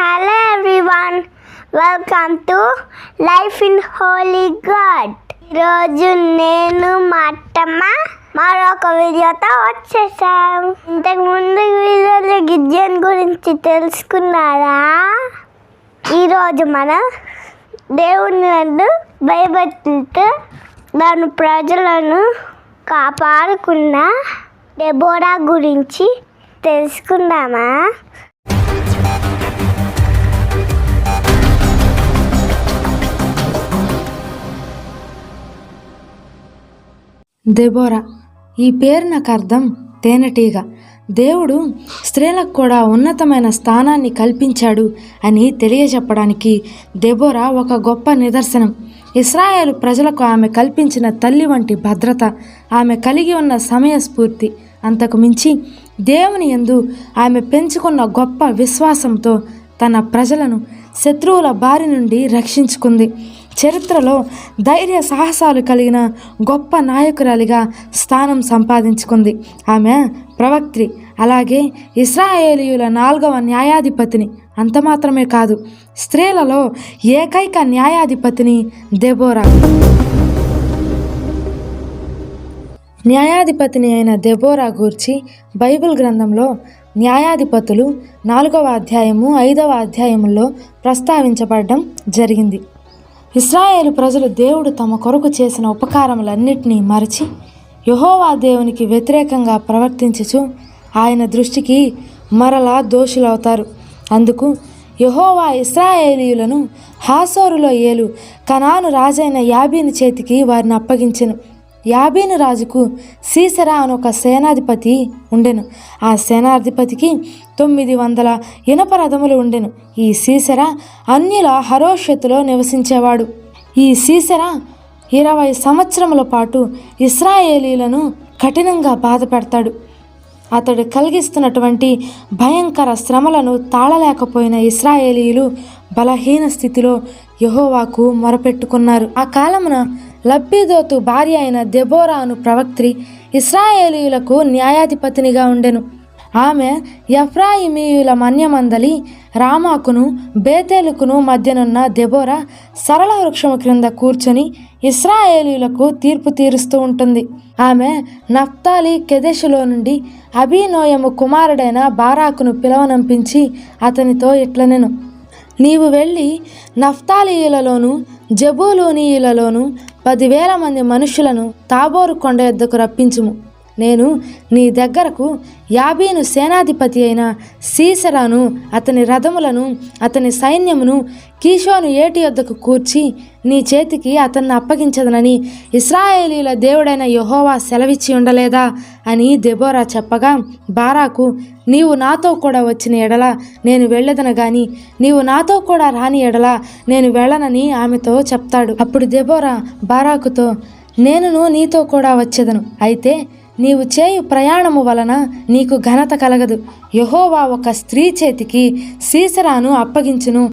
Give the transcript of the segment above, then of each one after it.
Hello everyone welcome to life in holy God ఈరోజు నేను మా అత్తమ్మ మరొక వీడియోతో వచ్చేసాం. ఇంతకు ముందు వీడియోలో గిజ్జన్ గురించి తెలుసుకున్నారా? ఈరోజు మనం దేవుని నన్ను భయభక్తులతో దాని ప్రజలను కాపాడుకున్న డెబోరా గురించి తెలుసుకుందామా? దెబోరా ఈ పేరు నాకు అర్థం తేనెటీగ. దేవుడు స్త్రీలకు కూడా ఉన్నతమైన స్థానాన్ని కల్పించాడు అని తెలియజెప్పడానికి దెబోరా ఒక గొప్ప నిదర్శనం. ఇస్రాయేల్ ప్రజలకు ఆమె కల్పించిన తల్లి వంటి భద్రత ఆమె కలిగి ఉన్న సమయస్ఫూర్తి అంతకు మించి దేవుని యందు ఆమె పెంచుకున్న గొప్ప విశ్వాసంతో తన ప్రజలను శత్రువుల బారి నుండి రక్షించుకుంది. చరిత్రలో ధైర్య సాహసాలు కలిగిన గొప్ప నాయకురాలిగా స్థానం సంపాదించుకుంది. ఆమె ప్రవక్త్రి అలాగే ఇస్రాయేలీయుల నాలుగవ న్యాయాధిపతిని. అంత మాత్రమే కాదు స్త్రీలలో ఏకైక న్యాయాధిపతిని దెబోరా. న్యాయాధిపతిని అయిన దెబోరా గూర్చి బైబిల్ గ్రంథంలో న్యాయాధిపతులు నాలుగవ అధ్యాయము ఐదవ అధ్యాయముల్లో ప్రస్తావించబడడం జరిగింది. ఇస్రాయేలు ప్రజలు దేవుడు తమ కొరకు చేసిన ఉపకారములన్నిటినీ మరచి యహోవా దేవునికి వ్యతిరేకంగా ప్రవర్తించుచు ఆయన దృష్టికి మరలా దోషులవుతారు. అందుకు యహోవా ఇస్రాయేలీయులను హాసోరులో ఏలు కనాను రాజైన యాబీని చేతికి వారిని అప్పగించెను. యాబేను రాజుకు సీసరా అని ఒక సేనాధిపతి ఉండెను. ఆ సేనాధిపతికి తొమ్మిది వందల ఇనప రథములు ఉండెను. ఈ సీసరా అన్యుల హరోషత్తులో నివసించేవాడు. ఈ సీసరా ఇరవై సంవత్సరముల పాటు ఇస్రాయేలీలను కఠినంగా బాధ పెడతాడు అతడు కలిగిస్తున్నటువంటి భయంకర శ్రమలను తాళలేకపోయిన ఇస్రాయేలీలు బలహీన స్థితిలో యహోవాకు మొరపెట్టుకున్నారు. ఆ కాలమున లబ్బిదోతు భార్య అయిన దెబోరా అను ప్రవక్త్రి ఇస్రాయేలీయులకు న్యాయాధిపతినిగా ఉండెను. ఆమె ఎఫ్రాయిమీయుల మన్యమందలి రామాకును బేతేలుకును మధ్యనున్న దెబోరా సరళ వృక్షము క్రింద కూర్చొని ఇస్రాయేలీయులకు తీర్పు తీరుస్తూ ఉంటుంది. ఆమె నఫ్తాలి కెదెషులో నుండి అభినోయము కుమారుడైన బారాకును పిలవనంపించి అతనితో ఇట్లనెను నీవు వెళ్ళి నఫ్తాలీయులలోను జబూలోనీయులలోను పదివేల మంది మనుషులను తాబోరు కొండ యొద్దకు రప్పించుము. నేను నీ దగ్గరకు యాబీను సేనాధిపతి అయిన సీసరాను అతని రథములను అతని సైన్యమును కీషోను ఏటి యొద్దకు కూర్చి నీ చేతికి అతన్ని అప్పగించదనని ఇస్రాయేలీల దేవుడైన యహోవా సెలవిచ్చి ఉండలేదా? అని దెబోరా చెప్పగా బారాకు నీవు నాతో కూడా వచ్చిన ఎడల నేను వెళ్ళదను గాని నీవు నాతో కూడా రాని ఎడల నేను వెళ్ళనని ఆమెతో చెప్తాడు. అప్పుడు దెబోరా బారాకుతో నేనును నీతో కూడా వచ్చేదను. అయితే నీవు చేయు ప్రయాణము వలన నీకు ఘనత కలగదు. యహోవా ఒక స్త్రీ చేతికి సీసరాను అప్పగించును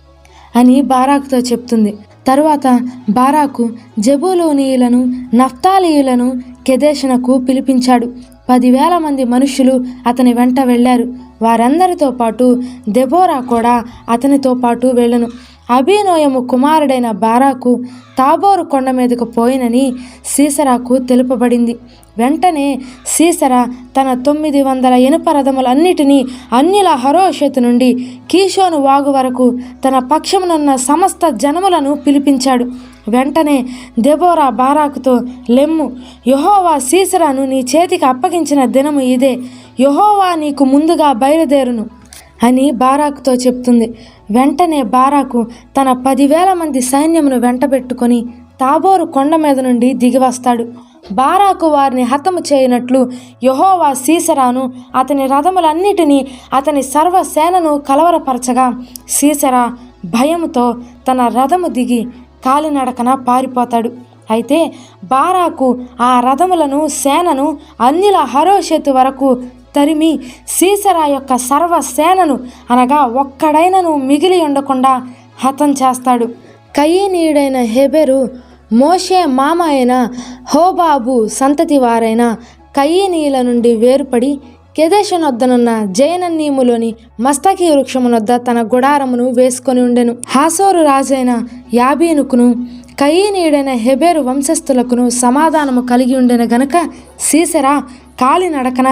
అని బారాకుతో చెప్తుంది. తరువాత బారాకు జబూలోనీయులను నఫ్తాలీయులను కెదేశనకు పిలిపించాడు. పదివేల మంది మనుషులు అతని వెంట వెళ్ళారు. వారందరితో పాటు దెబోరా కూడా అతనితో పాటు వెళ్ళను. అభినోయము కుమారుడైన బారాకు తాబోరు కొండ మీదకు పోయినని సీసరాకు తెలుపబడింది. వెంటనే సీసరా తన తొమ్మిది వందల ఇనుప రథములన్నిటినీ అన్యుల హరోషతు నుండి కీషోను వాగు వరకు తన పక్షమునున్న సమస్త జనములను పిలిపించాడు. వెంటనే దెబోరా బారాకుతో లెమ్ము యహోవా సీసరాను నీ చేతికి అప్పగించిన దినము ఇదే. యహోవా నీకు ముందుగా బయలుదేరును. అని బారాకుతో చెప్తుంది. వెంటనే బారాకు తన పదివేల మంది సైన్యమును వెంటబెట్టుకొని తాబోరు కొండ మీద నుండి దిగివస్తాడు బారాకు వారిని హతము చేయనట్లు యహోవా సీసరాను అతని రథములన్నిటినీ అతని సర్వసేనను కలవరపరచగా సీసరా భయముతో తన రథము దిగి కాలినడకన పారిపోతాడు. అయితే బారాకు ఆ రథములను సేనను అన్నిల హరోషెతు వరకు తరిమి సీసరా యొక్క సర్వ సేనను అనగా ఒక్కడైనను మిగిలి ఉండకుండా హతం చేస్తాడు. కయీనీయుడైన హెబెరు మోషే మామ అయిన హోబాబు సంతతి వారైన కయీనీయుల నుండి వేరుపడి కెదేశనొద్దనున్న జైనన్నీములోని మస్తకి వృక్షమునొద్ద తన గుడారమును వేసుకొని ఉండెను. హాసోరు రాజైన యాబీనుకును కయీనీయుడైన హెబేరు వంశస్థులకును సమాధానము కలిగి ఉండెను గనుక సీసరా కాలినడకన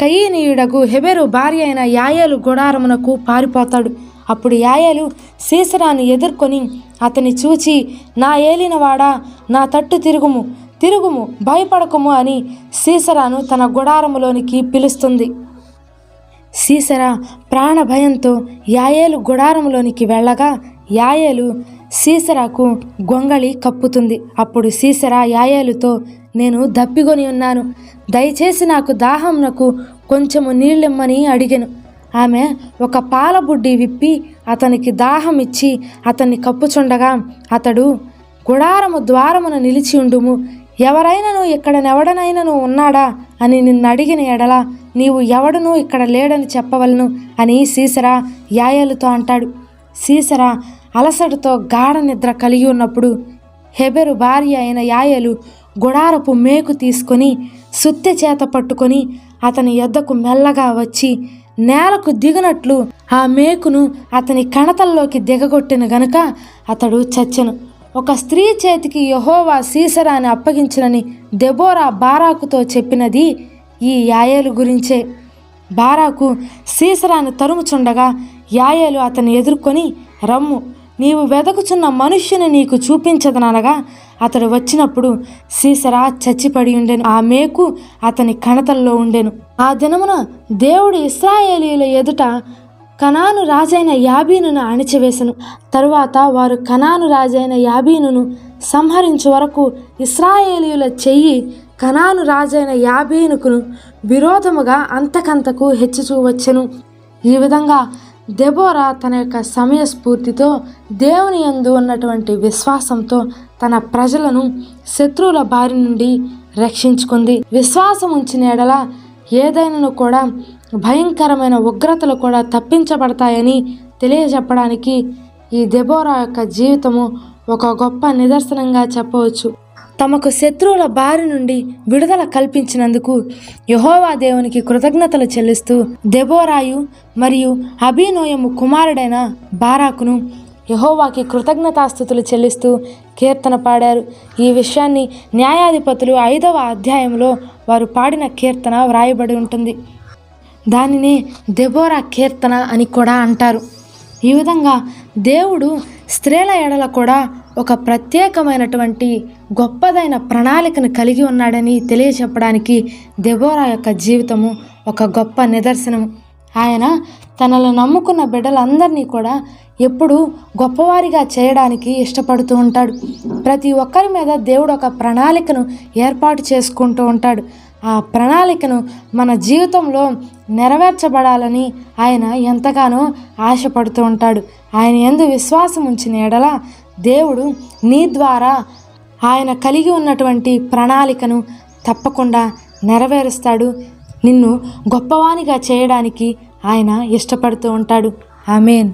కయీనీయుడకు హెబెరు భార్య అయిన యాయేలు గుడారమునకు పారిపోతాడు. అప్పుడు యాయేలు సీసరాన్ని ఎదుర్కొని అతని చూచి నా ఏలినవాడా నా తట్టు తిరుగుము తిరుగుము భయపడకము అని సీసరాను తన గుడారములోనికి పిలుస్తుంది. సీసరా ప్రాణ భయంతో యాయేలు గుడారములోనికి వెళ్ళగా యాయేలు సీసరాకు గొంగళి కప్పుతుంది. అప్పుడు సీసరా యాయాలుతో నేను దప్పిగొని ఉన్నాను. దయచేసి నాకు దాహంనకు కొంచెము నీళ్ళిమ్మని అడిగాను. ఆమె ఒక పాలబుడ్డి విప్పి అతనికి దాహం ఇచ్చి అతన్ని కప్పుచుండగా అతడు గుడారము ద్వారమున నిలిచి ఉండుము. ఎవరైనను ఇక్కడనెవడనైనను ఉన్నాడా అని నిన్ను అడిగిన ఎడల నీవు ఎవడునూ ఇక్కడ లేడని చెప్పవలను అని సీసరా యాయలుతో అంటాడు. సీసరా అలసటతో గాఢ నిద్ర కలిగి ఉన్నప్పుడు హెబెరు భార్య అయిన యాయలు గుడారపు మేకు తీసుకొని సుత్తె చేత పట్టుకొని అతని యొద్దకు మెల్లగా వచ్చి నేలకు దిగినట్లు ఆ మేకును అతని కణతల్లోకి దిగగొట్టిన గనుక అతడు చచ్చెను. ఒక స్త్రీ చేతికి యహోవా సీసరాని అప్పగించినని దెబోరా బారాకుతో చెప్పినది ఈ యాయేలు గురించే. బారాకు సీసరాను తరుముచుండగా యాయేలు అతన్ని ఎదుర్కొని రమ్ము. నీవు వెదకుచున్న మనుష్యుని నీకు చూపించదనగా అతడు వచ్చినప్పుడు సీసరా చచ్చిపడి ఉండెను. ఆ మేకు అతని కణతల్లో ఉండెను. ఆ దినమున దేవుడు ఇస్రాయేలీల ఎదుట కనాను రాజైన యాబీనును అణిచివేశను తరువాత వారు కనాను రాజైన యాబీనును సంహరించు వరకు ఇస్రాయేలీయుల చెయ్యి కనాను రాజైన యాబీనుకును విరోధముగా అంతకంతకు హెచ్చుచూ వచ్చెను ఈ విధంగా దెబోరా తన యొక్క సమయ స్ఫూర్తితో దేవుని యందు ఉన్నటువంటి విశ్వాసంతో తన ప్రజలను శత్రువుల బారి నుండి రక్షించుకుంది. విశ్వాసం ఉంచిన ఎడల ఏదైనాను కూడా భయంకరమైన ఉగ్రతలు కూడా తప్పించబడతాయని తెలియజెప్పడానికి ఈ దెబోరా యొక్క జీవితము ఒక గొప్ప నిదర్శనంగా చెప్పవచ్చు. తమకు శత్రువుల బారి నుండి విడుదల కల్పించినందుకు యహోవా దేవునికి కృతజ్ఞతలు చెల్లిస్తూ దెబోరాయు మరియు అభినోయము కుమారుడైన బారాకును యహోవాకి కృతజ్ఞతాస్థుతులు చెల్లిస్తూ కీర్తన పాడారు. ఈ విషయాన్ని న్యాయాధిపతులు ఐదవ అధ్యాయంలో వారు పాడిన కీర్తన వ్రాయబడి ఉంటుంది. దానినే దెబోరా కీర్తన అని కూడా అంటారు. ఈ విధంగా దేవుడు స్త్రీల ఎడల కూడా ఒక ప్రత్యేకమైనటువంటి గొప్పదైన ప్రణాళికను కలిగి ఉన్నాడని తెలియచెప్పడానికి దెబోరా యొక్క జీవితము ఒక గొప్ప నిదర్శనం. ఆయన తనను నమ్ముకున్న బిడ్డలందరినీ కూడా ఎప్పుడూ గొప్పవారిగా చేయడానికి ఇష్టపడుతూ ఉంటాడు. ప్రతి ఒక్కరి మీద దేవుడు ఒక ప్రణాళికను ఏర్పాటు చేసుకుంటూ ఉంటాడు. ఆ ప్రణాళికను మన జీవితంలో నెరవేర్చబడాలని ఆయన ఎంతగానో ఆశపడుతూ ఉంటాడు. ఆయన ఎందు విశ్వాసం ఉంచిన ఎడల దేవుడు నీ ద్వారా ఆయన కలిగి ఉన్నటువంటి ప్రణాళికను తప్పకుండా నెరవేరుస్తాడు. నిన్ను గొప్పవానిగా చేయడానికి ఆయన ఇష్టపడుతూ ఉంటాడు. ఆమెన్.